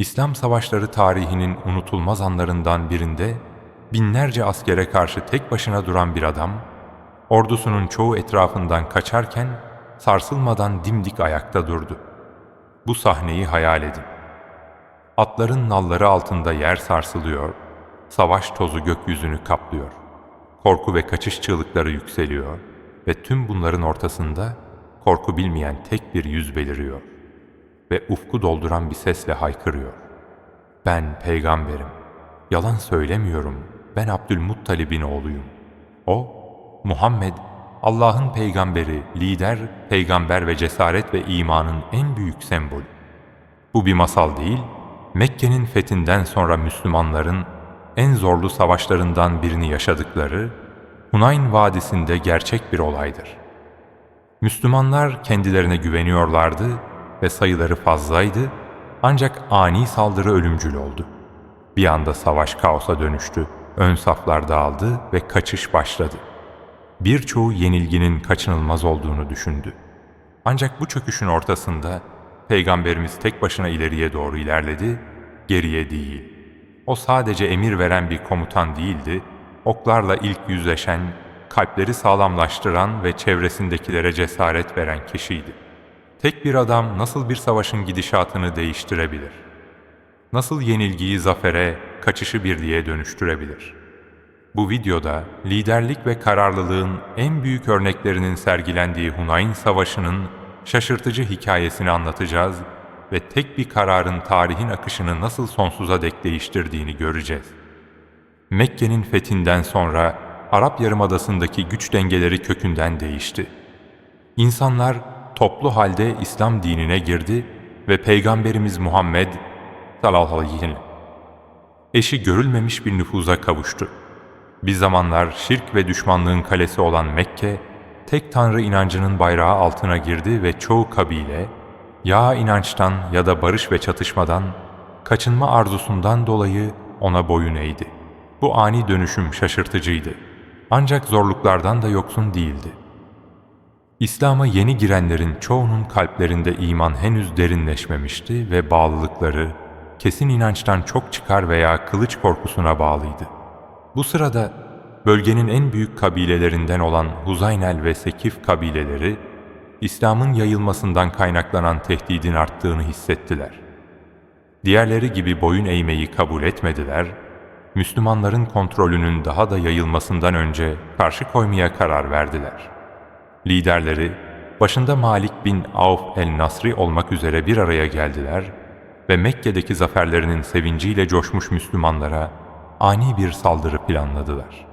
İslam savaşları tarihinin unutulmaz anlarından birinde binlerce askere karşı tek başına duran bir adam, ordusunun çoğu etrafından kaçarken sarsılmadan dimdik ayakta durdu. Bu sahneyi hayal edin. Atların nalları altında yer sarsılıyor, savaş tozu gökyüzünü kaplıyor. Korku ve kaçış çığlıkları yükseliyor ve tüm bunların ortasında korku bilmeyen tek bir yüz beliriyor ve ufku dolduran bir sesle haykırıyor. Ben peygamberim. Yalan söylemiyorum. Ben Abdülmuttalib'in oğluyum. O, Muhammed, Allah'ın peygamberi, lider, peygamber ve cesaret ve imanın en büyük sembolü. Bu bir masal değil, Mekke'nin fethinden sonra Müslümanların en zorlu savaşlarından birini yaşadıkları Hunayn Vadisi'nde gerçek bir olaydır. Müslümanlar kendilerine güveniyorlardı ve sayıları fazlaydı ancak ani saldırı ölümcül oldu. Bir anda savaş kaosa dönüştü, ön saflar dağıldı ve kaçış başladı. Birçoğu yenilginin kaçınılmaz olduğunu düşündü. Ancak bu çöküşün ortasında Peygamberimiz tek başına ileriye doğru ilerledi, geriye değil. O sadece emir veren bir komutan değildi, oklarla ilk yüzleşen, kalpleri sağlamlaştıran ve çevresindekilere cesaret veren kişiydi. Tek bir adam nasıl bir savaşın gidişatını değiştirebilir? Nasıl yenilgiyi zafere, kaçışı birliğe dönüştürebilir? Bu videoda liderlik ve kararlılığın en büyük örneklerinin sergilendiği Hunayn Savaşı'nın şaşırtıcı hikayesini anlatacağız ve tek bir kararın tarihin akışını nasıl sonsuza dek değiştirdiğini göreceğiz. Mekke'nin fethinden sonra Arap Yarımadası'ndaki güç dengeleri kökünden değişti. İnsanlar toplu halde İslam dinine girdi ve Peygamberimiz Muhammed sallallahu aleyhi ve eşi görülmemiş bir nüfuza kavuştu. Bir zamanlar şirk ve düşmanlığın kalesi olan Mekke, tek tanrı inancının bayrağı altına girdi ve çoğu kabile, ya inançtan ya da barış ve çatışmadan, kaçınma arzusundan dolayı ona boyun eğdi. Bu ani dönüşüm şaşırtıcıydı. Ancak zorluklardan da yoksun değildi. İslam'a yeni girenlerin çoğunun kalplerinde iman henüz derinleşmemişti ve bağlılıkları kesin inançtan çok çıkar veya kılıç korkusuna bağlıydı. Bu sırada bölgenin en büyük kabilelerinden olan Huzaynel ve Sekif kabileleri, İslam'ın yayılmasından kaynaklanan tehdidin arttığını hissettiler. Diğerleri gibi boyun eğmeyi kabul etmediler, Müslümanların kontrolünün daha da yayılmasından önce karşı koymaya karar verdiler.'' Liderleri, başında Malik bin Avf el-Nasri olmak üzere bir araya geldiler ve Mekke'deki zaferlerinin sevinciyle coşmuş Müslümanlara ani bir saldırı planladılar.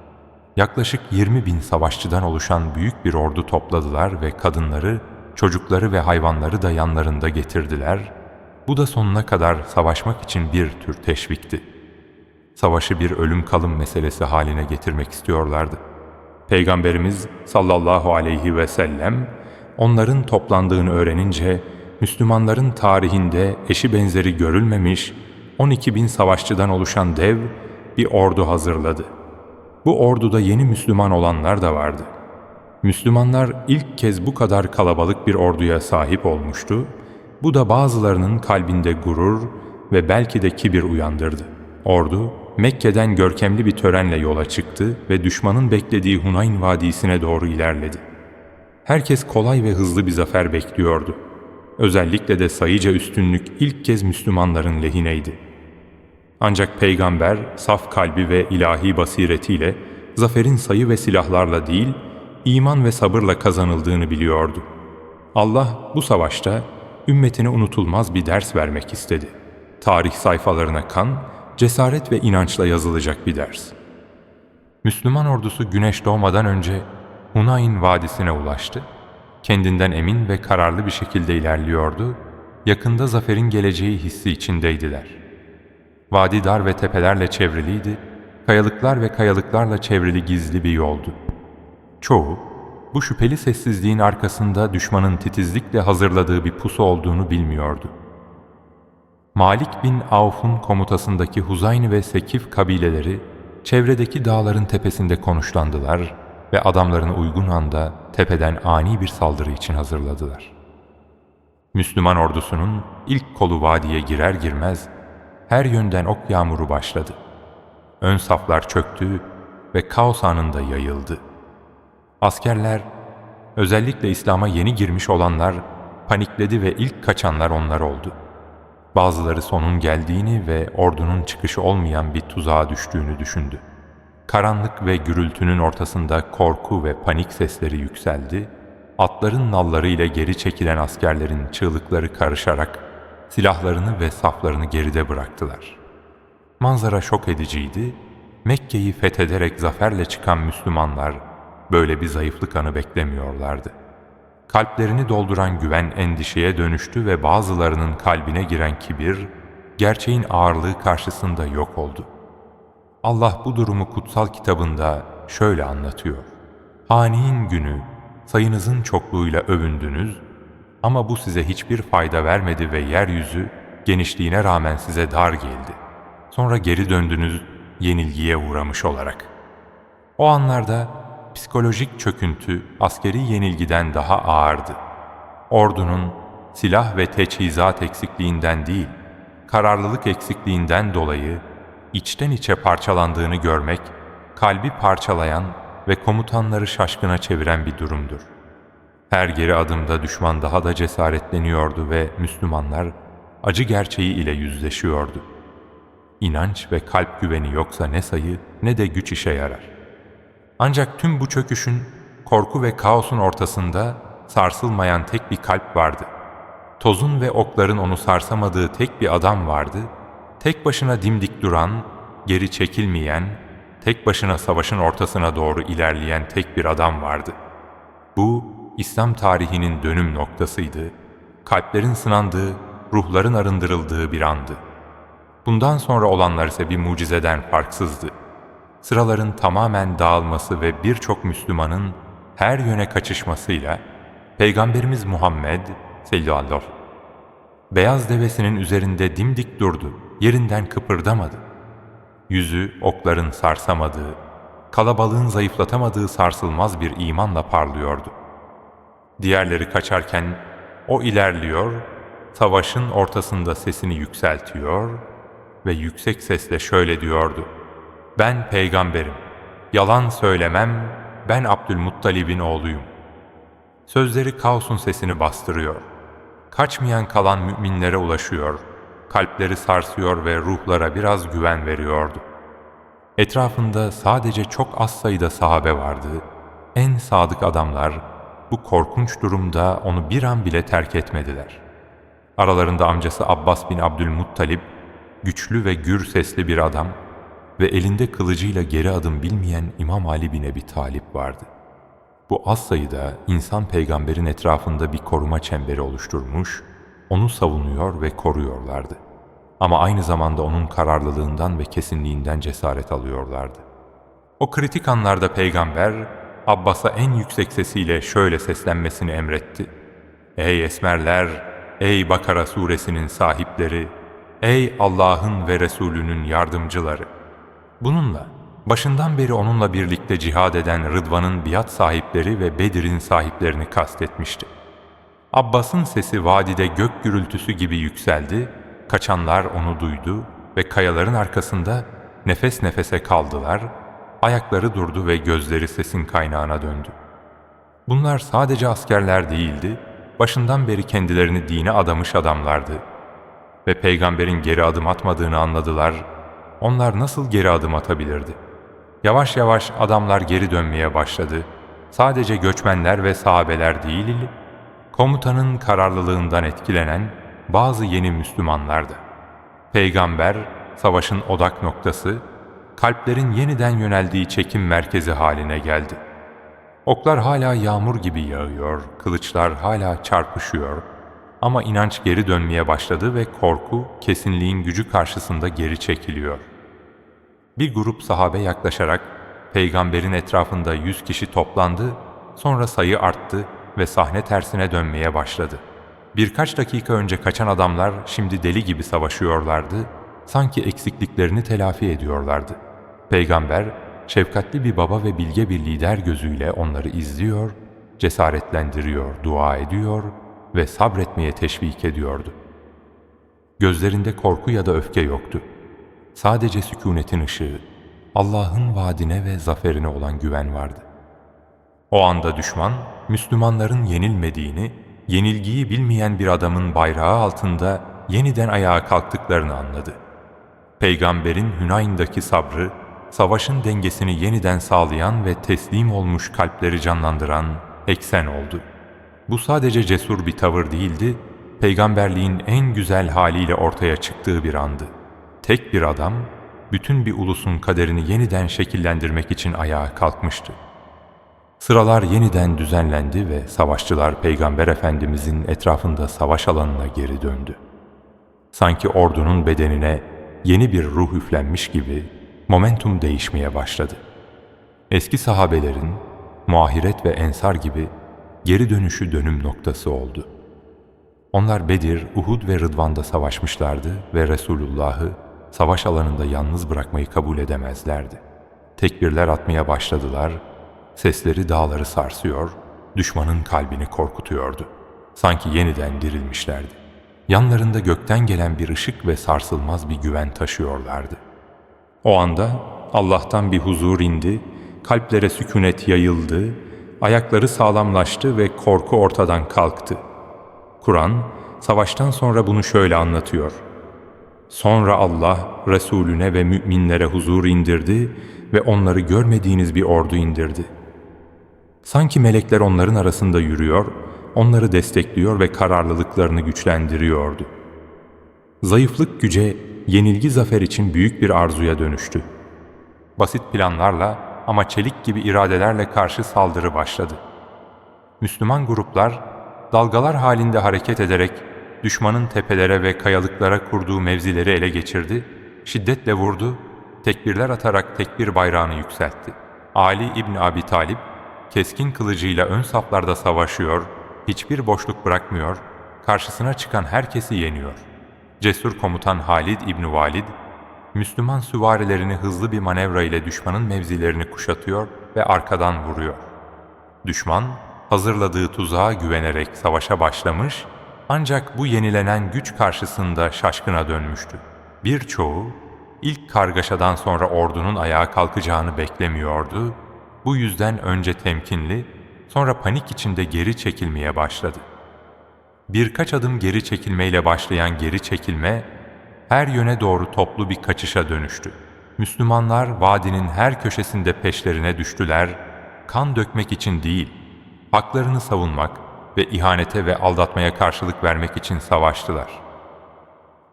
Yaklaşık 20 bin savaşçıdan oluşan büyük bir ordu topladılar ve kadınları, çocukları ve hayvanları da yanlarında getirdiler. Bu da sonuna kadar savaşmak için bir tür teşvikti. Savaşı bir ölüm kalım meselesi haline getirmek istiyorlardı. Peygamberimiz sallallahu aleyhi ve sellem onların toplandığını öğrenince Müslümanların tarihinde eşi benzeri görülmemiş 12 bin savaşçıdan oluşan dev bir ordu hazırladı. Bu orduda yeni Müslüman olanlar da vardı. Müslümanlar ilk kez bu kadar kalabalık bir orduya sahip olmuştu. Bu da bazılarının kalbinde gurur ve belki de kibir uyandırdı. Ordu Mekke'den görkemli bir törenle yola çıktı ve düşmanın beklediği Hunayn Vadisi'ne doğru ilerledi. Herkes kolay ve hızlı bir zafer bekliyordu. Özellikle de sayıca üstünlük ilk kez Müslümanların lehineydi. Ancak peygamber saf kalbi ve ilahi basiretiyle zaferin sayı ve silahlarla değil, iman ve sabırla kazanıldığını biliyordu. Allah bu savaşta ümmetine unutulmaz bir ders vermek istedi. Tarih sayfalarına kan cesaret ve inançla yazılacak bir ders. Müslüman ordusu güneş doğmadan önce Hunayn Vadisi'ne ulaştı. Kendinden emin ve kararlı bir şekilde ilerliyordu. Yakında zaferin geleceği hissi içindeydiler. Vadi dar ve tepelerle çevriliydi. Kayalıklar ve kayalıklarla çevrili gizli bir yoldu. Çoğu, bu şüpheli sessizliğin arkasında düşmanın titizlikle hazırladığı bir pusu olduğunu bilmiyordu. Malik bin Avf'un komutasındaki Huzayn ve Sekif kabileleri çevredeki dağların tepesinde konuşlandılar ve adamlarını uygun anda tepeden ani bir saldırı için hazırladılar. Müslüman ordusunun ilk kolu vadiye girer girmez her yönden ok yağmuru başladı. Ön saflar çöktü ve kaos anında yayıldı. Askerler, özellikle İslam'a yeni girmiş olanlar panikledi ve ilk kaçanlar onlar oldu. Bazıları sonun geldiğini ve ordunun çıkışı olmayan bir tuzağa düştüğünü düşündü. Karanlık ve gürültünün ortasında korku ve panik sesleri yükseldi. Atların nalları ile geri çekilen askerlerin çığlıkları karışarak silahlarını ve saflarını geride bıraktılar. Manzara şok ediciydi. Mekke'yi fethederek zaferle çıkan Müslümanlar böyle bir zayıflık anı beklemiyorlardı. Kalplerini dolduran güven endişeye dönüştü ve bazılarının kalbine giren kibir, gerçeğin ağırlığı karşısında yok oldu. Allah bu durumu kutsal kitabında şöyle anlatıyor. Hani'in günü, sayınızın çokluğuyla övündünüz ama bu size hiçbir fayda vermedi ve yeryüzü genişliğine rağmen size dar geldi. Sonra geri döndünüz yenilgiye uğramış olarak. O anlarda psikolojik çöküntü askeri yenilgiden daha ağırdı. Ordunun silah ve teçhizat eksikliğinden değil, kararlılık eksikliğinden dolayı içten içe parçalandığını görmek, kalbi parçalayan ve komutanları şaşkına çeviren bir durumdur. Her geri adımda düşman daha da cesaretleniyordu ve Müslümanlar acı gerçeği ile yüzleşiyordu. İnanç ve kalp güveni yoksa ne sayı ne de güç işe yarar. Ancak tüm bu çöküşün, korku ve kaosun ortasında sarsılmayan tek bir kalp vardı. Tozun ve okların onu sarsamadığı tek bir adam vardı. Tek başına dimdik duran, geri çekilmeyen, tek başına savaşın ortasına doğru ilerleyen tek bir adam vardı. Bu, İslam tarihinin dönüm noktasıydı. Kalplerin sınandığı, ruhların arındırıldığı bir andı. Bundan sonra olanlar ise bir mucizeden farksızdı sıraların tamamen dağılması ve birçok Müslümanın her yöne kaçışmasıyla Peygamberimiz Muhammed sallallahu beyaz devesinin üzerinde dimdik durdu, yerinden kıpırdamadı. Yüzü okların sarsamadığı, kalabalığın zayıflatamadığı sarsılmaz bir imanla parlıyordu. Diğerleri kaçarken o ilerliyor, savaşın ortasında sesini yükseltiyor ve yüksek sesle şöyle diyordu. Ben peygamberim. Yalan söylemem, ben Abdülmuttalib'in oğluyum. Sözleri kaosun sesini bastırıyor. Kaçmayan kalan müminlere ulaşıyor. Kalpleri sarsıyor ve ruhlara biraz güven veriyordu. Etrafında sadece çok az sayıda sahabe vardı. En sadık adamlar bu korkunç durumda onu bir an bile terk etmediler. Aralarında amcası Abbas bin Abdülmuttalib, güçlü ve gür sesli bir adam, ve elinde kılıcıyla geri adım bilmeyen İmam Ali bin Ebi Talip vardı. Bu az sayıda insan peygamberin etrafında bir koruma çemberi oluşturmuş, onu savunuyor ve koruyorlardı. Ama aynı zamanda onun kararlılığından ve kesinliğinden cesaret alıyorlardı. O kritik anlarda peygamber, Abbas'a en yüksek sesiyle şöyle seslenmesini emretti. Ey esmerler, ey Bakara suresinin sahipleri, ey Allah'ın ve Resulünün yardımcıları! Bununla başından beri onunla birlikte cihad eden Rıdvan'ın biat sahipleri ve Bedir'in sahiplerini kastetmişti. Abbas'ın sesi vadide gök gürültüsü gibi yükseldi, kaçanlar onu duydu ve kayaların arkasında nefes nefese kaldılar, ayakları durdu ve gözleri sesin kaynağına döndü. Bunlar sadece askerler değildi, başından beri kendilerini dine adamış adamlardı. Ve peygamberin geri adım atmadığını anladılar onlar nasıl geri adım atabilirdi? Yavaş yavaş adamlar geri dönmeye başladı. Sadece göçmenler ve sahabeler değil, komutanın kararlılığından etkilenen bazı yeni Müslümanlardı. Peygamber, savaşın odak noktası, kalplerin yeniden yöneldiği çekim merkezi haline geldi. Oklar hala yağmur gibi yağıyor, kılıçlar hala çarpışıyor ama inanç geri dönmeye başladı ve korku kesinliğin gücü karşısında geri çekiliyor. Bir grup sahabe yaklaşarak peygamberin etrafında yüz kişi toplandı, sonra sayı arttı ve sahne tersine dönmeye başladı. Birkaç dakika önce kaçan adamlar şimdi deli gibi savaşıyorlardı, sanki eksikliklerini telafi ediyorlardı. Peygamber, şefkatli bir baba ve bilge bir lider gözüyle onları izliyor, cesaretlendiriyor, dua ediyor ve sabretmeye teşvik ediyordu. Gözlerinde korku ya da öfke yoktu. Sadece sükunetin ışığı, Allah'ın vaadine ve zaferine olan güven vardı. O anda düşman, Müslümanların yenilmediğini, yenilgiyi bilmeyen bir adamın bayrağı altında yeniden ayağa kalktıklarını anladı. Peygamberin Hünayn'daki sabrı, savaşın dengesini yeniden sağlayan ve teslim olmuş kalpleri canlandıran eksen oldu. Bu sadece cesur bir tavır değildi, peygamberliğin en güzel haliyle ortaya çıktığı bir andı. Tek bir adam, bütün bir ulusun kaderini yeniden şekillendirmek için ayağa kalkmıştı. Sıralar yeniden düzenlendi ve savaşçılar Peygamber Efendimizin etrafında savaş alanına geri döndü. Sanki ordunun bedenine yeni bir ruh üflenmiş gibi momentum değişmeye başladı. Eski sahabelerin muahiret ve ensar gibi geri dönüşü dönüm noktası oldu. Onlar Bedir, Uhud ve Rıdvan'da savaşmışlardı ve Resulullah'ı savaş alanında yalnız bırakmayı kabul edemezlerdi. Tekbirler atmaya başladılar, sesleri dağları sarsıyor, düşmanın kalbini korkutuyordu. Sanki yeniden dirilmişlerdi. Yanlarında gökten gelen bir ışık ve sarsılmaz bir güven taşıyorlardı. O anda Allah'tan bir huzur indi, kalplere sükunet yayıldı, ayakları sağlamlaştı ve korku ortadan kalktı. Kur'an, savaştan sonra bunu şöyle anlatıyor. Sonra Allah, Resulüne ve müminlere huzur indirdi ve onları görmediğiniz bir ordu indirdi. Sanki melekler onların arasında yürüyor, onları destekliyor ve kararlılıklarını güçlendiriyordu. Zayıflık güce, yenilgi zafer için büyük bir arzuya dönüştü. Basit planlarla ama çelik gibi iradelerle karşı saldırı başladı. Müslüman gruplar dalgalar halinde hareket ederek düşmanın tepelere ve kayalıklara kurduğu mevzileri ele geçirdi, şiddetle vurdu, tekbirler atarak tekbir bayrağını yükseltti. Ali İbni Abi Talip, keskin kılıcıyla ön saflarda savaşıyor, hiçbir boşluk bırakmıyor, karşısına çıkan herkesi yeniyor. Cesur komutan Halid İbni Valid, Müslüman süvarilerini hızlı bir manevra ile düşmanın mevzilerini kuşatıyor ve arkadan vuruyor. Düşman, hazırladığı tuzağa güvenerek savaşa başlamış ancak bu yenilenen güç karşısında şaşkına dönmüştü. Birçoğu ilk kargaşadan sonra ordunun ayağa kalkacağını beklemiyordu. Bu yüzden önce temkinli, sonra panik içinde geri çekilmeye başladı. Birkaç adım geri çekilmeyle başlayan geri çekilme her yöne doğru toplu bir kaçışa dönüştü. Müslümanlar vadinin her köşesinde peşlerine düştüler, kan dökmek için değil, haklarını savunmak ve ihanete ve aldatmaya karşılık vermek için savaştılar.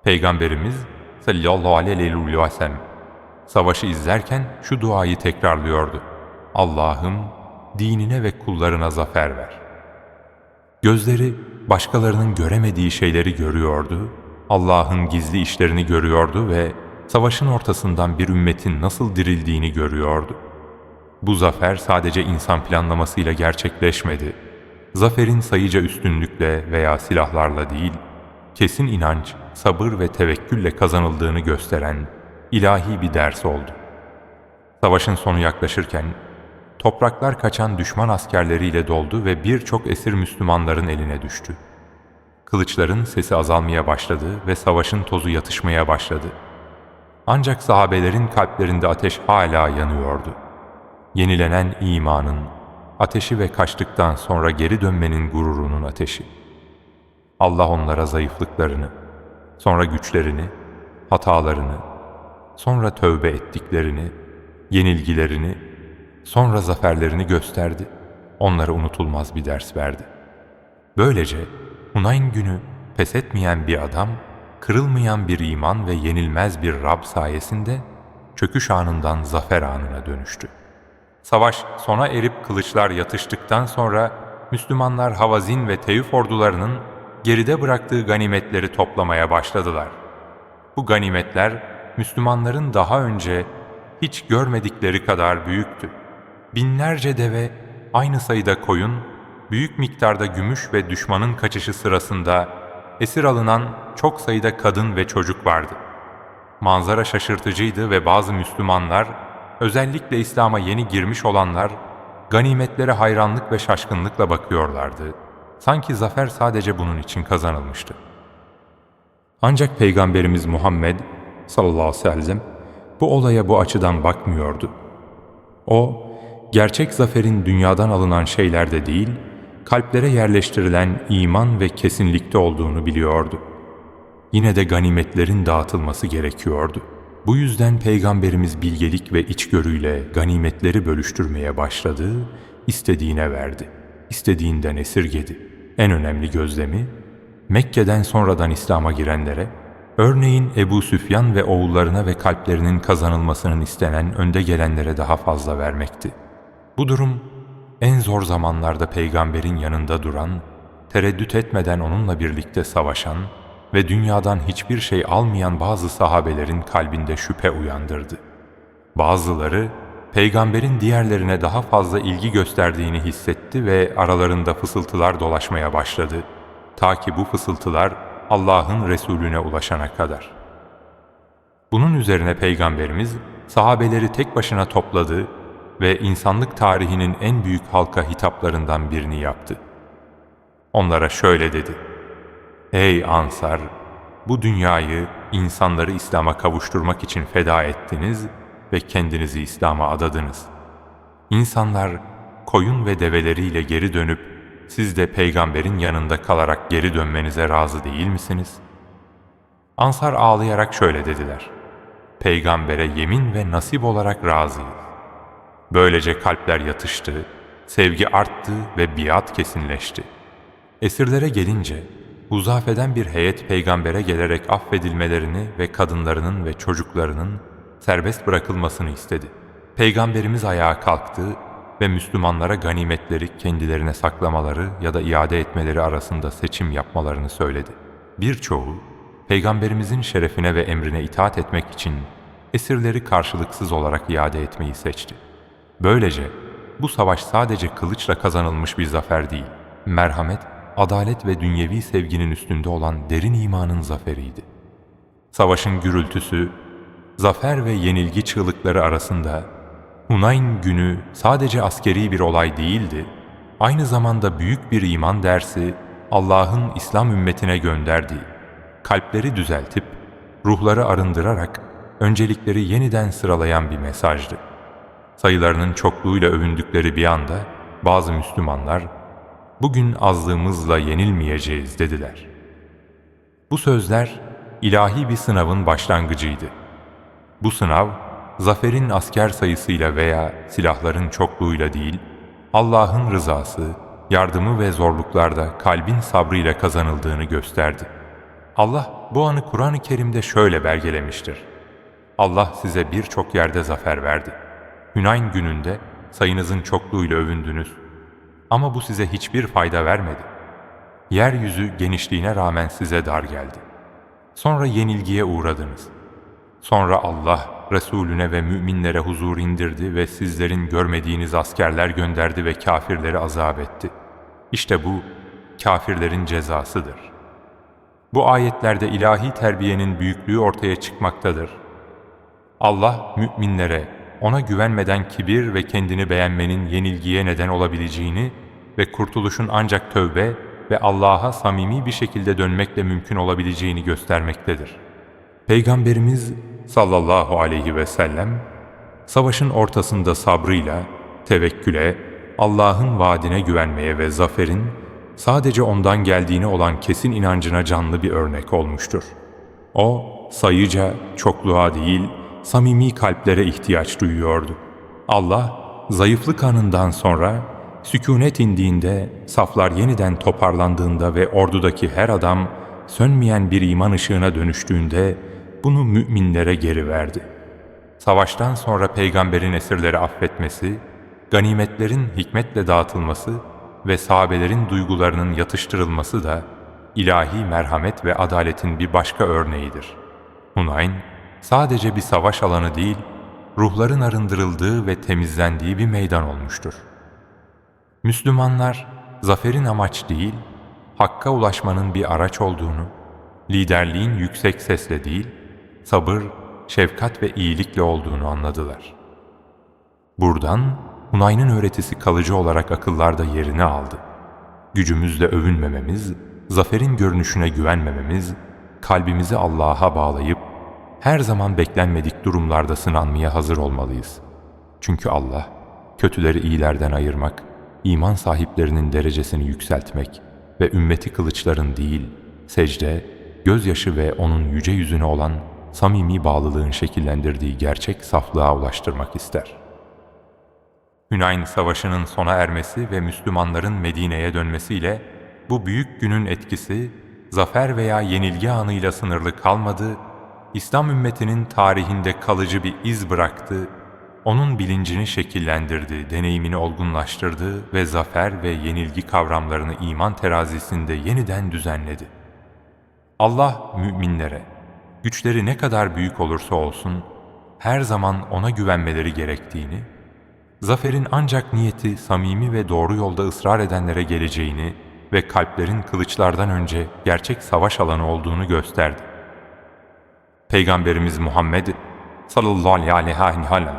Peygamberimiz sallallahu aleyhi ve sellem savaşı izlerken şu duayı tekrarlıyordu. Allah'ım dinine ve kullarına zafer ver. Gözleri başkalarının göremediği şeyleri görüyordu, Allah'ın gizli işlerini görüyordu ve savaşın ortasından bir ümmetin nasıl dirildiğini görüyordu. Bu zafer sadece insan planlamasıyla gerçekleşmedi. Zaferin sayıca üstünlükle veya silahlarla değil, kesin inanç, sabır ve tevekkülle kazanıldığını gösteren ilahi bir ders oldu. Savaşın sonu yaklaşırken, topraklar kaçan düşman askerleriyle doldu ve birçok esir Müslümanların eline düştü. Kılıçların sesi azalmaya başladı ve savaşın tozu yatışmaya başladı. Ancak sahabelerin kalplerinde ateş hala yanıyordu yenilenen imanın, ateşi ve kaçtıktan sonra geri dönmenin gururunun ateşi. Allah onlara zayıflıklarını, sonra güçlerini, hatalarını, sonra tövbe ettiklerini, yenilgilerini, sonra zaferlerini gösterdi. Onlara unutulmaz bir ders verdi. Böylece Hunayn günü pes etmeyen bir adam, kırılmayan bir iman ve yenilmez bir Rab sayesinde çöküş anından zafer anına dönüştü. Savaş sona erip kılıçlar yatıştıktan sonra Müslümanlar Havazin ve Teyif ordularının geride bıraktığı ganimetleri toplamaya başladılar. Bu ganimetler Müslümanların daha önce hiç görmedikleri kadar büyüktü. Binlerce deve, aynı sayıda koyun, büyük miktarda gümüş ve düşmanın kaçışı sırasında esir alınan çok sayıda kadın ve çocuk vardı. Manzara şaşırtıcıydı ve bazı Müslümanlar özellikle İslam'a yeni girmiş olanlar ganimetlere hayranlık ve şaşkınlıkla bakıyorlardı. Sanki zafer sadece bunun için kazanılmıştı. Ancak Peygamberimiz Muhammed sallallahu aleyhi ve sellem bu olaya bu açıdan bakmıyordu. O, gerçek zaferin dünyadan alınan şeylerde değil, kalplere yerleştirilen iman ve kesinlikte olduğunu biliyordu. Yine de ganimetlerin dağıtılması gerekiyordu. Bu yüzden Peygamberimiz bilgelik ve içgörüyle ganimetleri bölüştürmeye başladı, istediğine verdi, istediğinden esirgedi. En önemli gözlemi, Mekke'den sonradan İslam'a girenlere, örneğin Ebu Süfyan ve oğullarına ve kalplerinin kazanılmasının istenen önde gelenlere daha fazla vermekti. Bu durum, en zor zamanlarda peygamberin yanında duran, tereddüt etmeden onunla birlikte savaşan ve dünyadan hiçbir şey almayan bazı sahabelerin kalbinde şüphe uyandırdı. Bazıları, peygamberin diğerlerine daha fazla ilgi gösterdiğini hissetti ve aralarında fısıltılar dolaşmaya başladı. Ta ki bu fısıltılar Allah'ın Resulüne ulaşana kadar. Bunun üzerine Peygamberimiz sahabeleri tek başına topladı ve insanlık tarihinin en büyük halka hitaplarından birini yaptı. Onlara şöyle dedi. Ey Ansar! Bu dünyayı insanları İslam'a kavuşturmak için feda ettiniz ve kendinizi İslam'a adadınız. İnsanlar koyun ve develeriyle geri dönüp siz de peygamberin yanında kalarak geri dönmenize razı değil misiniz? Ansar ağlayarak şöyle dediler. Peygambere yemin ve nasip olarak razıyız. Böylece kalpler yatıştı, sevgi arttı ve biat kesinleşti. Esirlere gelince, Huzafe'den bir heyet peygambere gelerek affedilmelerini ve kadınlarının ve çocuklarının serbest bırakılmasını istedi. Peygamberimiz ayağa kalktı ve Müslümanlara ganimetleri kendilerine saklamaları ya da iade etmeleri arasında seçim yapmalarını söyledi. Birçoğu, Peygamberimizin şerefine ve emrine itaat etmek için esirleri karşılıksız olarak iade etmeyi seçti. Böylece bu savaş sadece kılıçla kazanılmış bir zafer değil, merhamet, adalet ve dünyevi sevginin üstünde olan derin imanın zaferiydi. Savaşın gürültüsü, zafer ve yenilgi çığlıkları arasında Hunayn günü sadece askeri bir olay değildi, aynı zamanda büyük bir iman dersi Allah'ın İslam ümmetine gönderdiği, kalpleri düzeltip, ruhları arındırarak öncelikleri yeniden sıralayan bir mesajdı. Sayılarının çokluğuyla övündükleri bir anda bazı Müslümanlar, bugün azlığımızla yenilmeyeceğiz dediler. Bu sözler ilahi bir sınavın başlangıcıydı. Bu sınav, zaferin asker sayısıyla veya silahların çokluğuyla değil, Allah'ın rızası, yardımı ve zorluklarda kalbin sabrıyla kazanıldığını gösterdi. Allah bu anı Kur'an-ı Kerim'de şöyle belgelemiştir. Allah size birçok yerde zafer verdi. Hünayn gününde sayınızın çokluğuyla övündünüz. Ama bu size hiçbir fayda vermedi. Yeryüzü genişliğine rağmen size dar geldi. Sonra yenilgiye uğradınız. Sonra Allah Resulüne ve müminlere huzur indirdi ve sizlerin görmediğiniz askerler gönderdi ve kafirleri azap etti. İşte bu kafirlerin cezasıdır. Bu ayetlerde ilahi terbiyenin büyüklüğü ortaya çıkmaktadır. Allah müminlere ona güvenmeden kibir ve kendini beğenmenin yenilgiye neden olabileceğini ve kurtuluşun ancak tövbe ve Allah'a samimi bir şekilde dönmekle mümkün olabileceğini göstermektedir. Peygamberimiz sallallahu aleyhi ve sellem, savaşın ortasında sabrıyla, tevekküle, Allah'ın vaadine güvenmeye ve zaferin sadece ondan geldiğine olan kesin inancına canlı bir örnek olmuştur. O, sayıca, çokluğa değil, samimi kalplere ihtiyaç duyuyordu. Allah, zayıflık anından sonra, sükunet indiğinde, saflar yeniden toparlandığında ve ordudaki her adam, sönmeyen bir iman ışığına dönüştüğünde, bunu müminlere geri verdi. Savaştan sonra peygamberin esirleri affetmesi, ganimetlerin hikmetle dağıtılması ve sahabelerin duygularının yatıştırılması da ilahi merhamet ve adaletin bir başka örneğidir. Hunayn, sadece bir savaş alanı değil, ruhların arındırıldığı ve temizlendiği bir meydan olmuştur. Müslümanlar, zaferin amaç değil, hakka ulaşmanın bir araç olduğunu, liderliğin yüksek sesle değil, sabır, şefkat ve iyilikle olduğunu anladılar. Buradan Hunayn'ın öğretisi kalıcı olarak akıllarda yerini aldı. Gücümüzle övünmememiz, zaferin görünüşüne güvenmememiz, kalbimizi Allah'a bağlayıp her zaman beklenmedik durumlarda sınanmaya hazır olmalıyız. Çünkü Allah kötüleri iyilerden ayırmak, iman sahiplerinin derecesini yükseltmek ve ümmeti kılıçların değil, secde, gözyaşı ve onun yüce yüzüne olan samimi bağlılığın şekillendirdiği gerçek saflığa ulaştırmak ister. Hünayn Savaşı'nın sona ermesi ve Müslümanların Medine'ye dönmesiyle bu büyük günün etkisi zafer veya yenilgi anıyla sınırlı kalmadı, İslam ümmetinin tarihinde kalıcı bir iz bıraktı, onun bilincini şekillendirdi, deneyimini olgunlaştırdı ve zafer ve yenilgi kavramlarını iman terazisinde yeniden düzenledi. Allah müminlere, güçleri ne kadar büyük olursa olsun, her zaman ona güvenmeleri gerektiğini, zaferin ancak niyeti samimi ve doğru yolda ısrar edenlere geleceğini ve kalplerin kılıçlardan önce gerçek savaş alanı olduğunu gösterdi. Peygamberimiz Muhammed sallallahu aleyhi ve sellem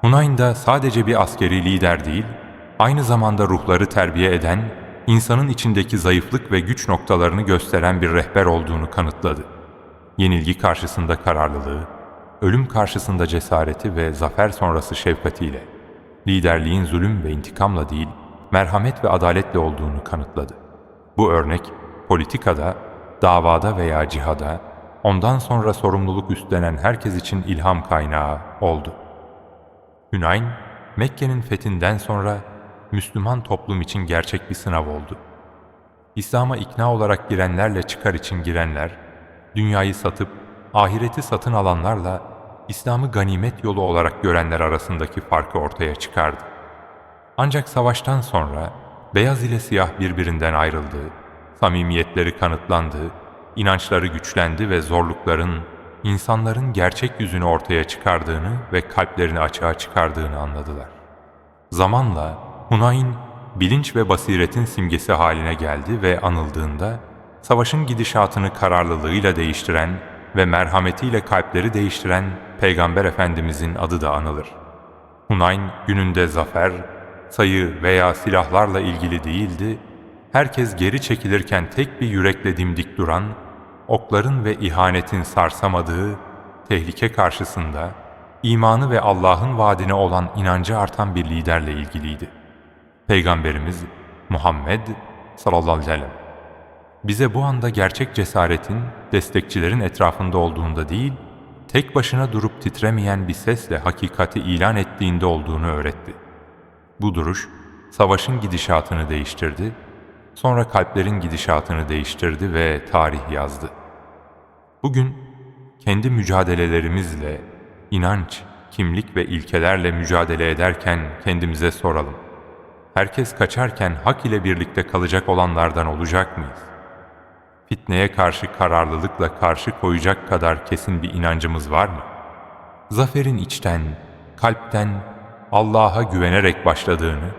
Hunayn'da sadece bir askeri lider değil, aynı zamanda ruhları terbiye eden, insanın içindeki zayıflık ve güç noktalarını gösteren bir rehber olduğunu kanıtladı. Yenilgi karşısında kararlılığı, ölüm karşısında cesareti ve zafer sonrası şefkatiyle, liderliğin zulüm ve intikamla değil, merhamet ve adaletle olduğunu kanıtladı. Bu örnek, politikada, davada veya cihada, ondan sonra sorumluluk üstlenen herkes için ilham kaynağı oldu. Hünayn, Mekke'nin fethinden sonra Müslüman toplum için gerçek bir sınav oldu. İslam'a ikna olarak girenlerle çıkar için girenler, dünyayı satıp ahireti satın alanlarla İslam'ı ganimet yolu olarak görenler arasındaki farkı ortaya çıkardı. Ancak savaştan sonra beyaz ile siyah birbirinden ayrıldı, samimiyetleri kanıtlandı, inançları güçlendi ve zorlukların insanların gerçek yüzünü ortaya çıkardığını ve kalplerini açığa çıkardığını anladılar. Zamanla Hunayn bilinç ve basiretin simgesi haline geldi ve anıldığında savaşın gidişatını kararlılığıyla değiştiren ve merhametiyle kalpleri değiştiren Peygamber Efendimizin adı da anılır. Hunayn gününde zafer, sayı veya silahlarla ilgili değildi, herkes geri çekilirken tek bir yürekle dimdik duran, okların ve ihanetin sarsamadığı, tehlike karşısında imanı ve Allah'ın vaadine olan inancı artan bir liderle ilgiliydi. Peygamberimiz Muhammed sallallahu aleyhi ve sellem bize bu anda gerçek cesaretin destekçilerin etrafında olduğunda değil, tek başına durup titremeyen bir sesle hakikati ilan ettiğinde olduğunu öğretti. Bu duruş, savaşın gidişatını değiştirdi, sonra kalplerin gidişatını değiştirdi ve tarih yazdı. Bugün kendi mücadelelerimizle, inanç, kimlik ve ilkelerle mücadele ederken kendimize soralım. Herkes kaçarken hak ile birlikte kalacak olanlardan olacak mıyız? Fitneye karşı kararlılıkla karşı koyacak kadar kesin bir inancımız var mı? Zaferin içten, kalpten, Allah'a güvenerek başladığını,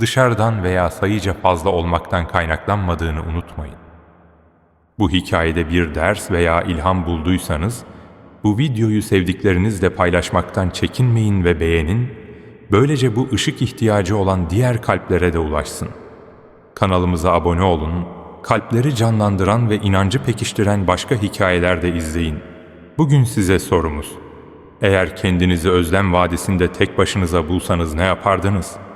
dışarıdan veya sayıca fazla olmaktan kaynaklanmadığını unutmayın. Bu hikayede bir ders veya ilham bulduysanız, bu videoyu sevdiklerinizle paylaşmaktan çekinmeyin ve beğenin, böylece bu ışık ihtiyacı olan diğer kalplere de ulaşsın. Kanalımıza abone olun, kalpleri canlandıran ve inancı pekiştiren başka hikayeler de izleyin. Bugün size sorumuz. Eğer kendinizi özlem vadisinde tek başınıza bulsanız ne yapardınız?''